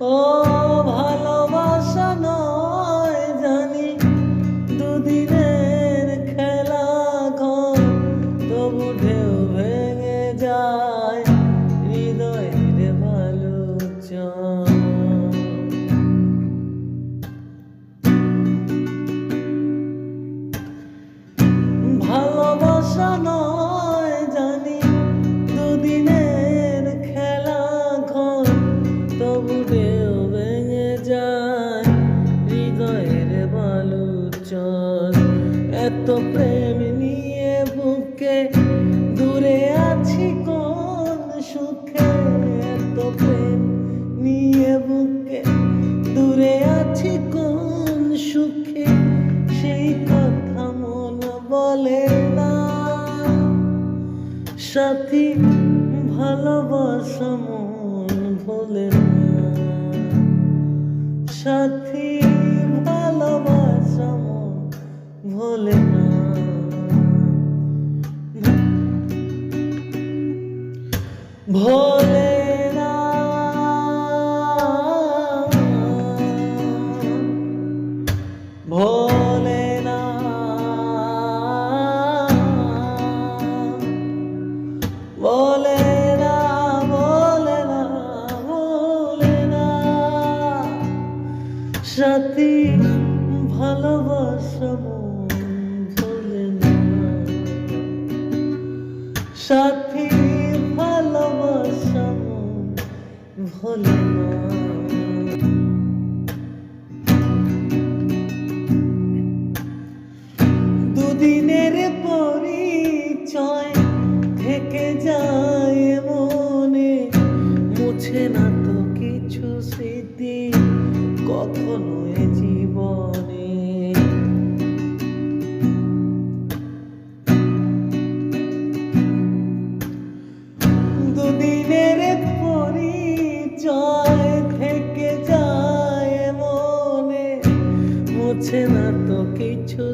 哦。এত প্রেম নিয়ে বুকে দূরে আছি কোন সুখে? এত প্রেম নিয়ে বুকে দূরে আছি কোন সুখে? সেই কথা মন বলে না। সাথী, ভালোবাসা মন ভোলে না। সাথী ভোলে না বলে না ভোলে না। সাথী ভালোবাসা ভোলে না। সাথী ভালোবাসা ভোলে না। জীবনে। দুদিনের থেকে যায় মনে। না তো কিছু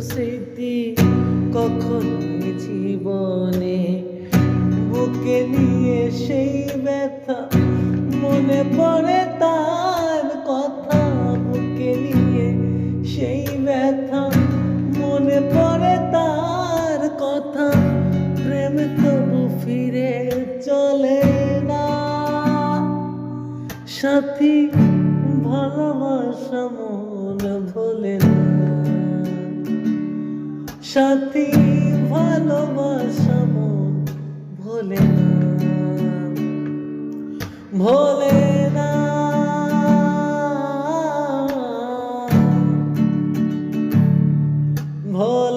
জীবনে। বুকে সেই ব্যথা মনে পড়ে সাথী ভালোবাসা মন ভোলে সাথী ভালোবাসা মন ভোলে ভোলে না। ভোলে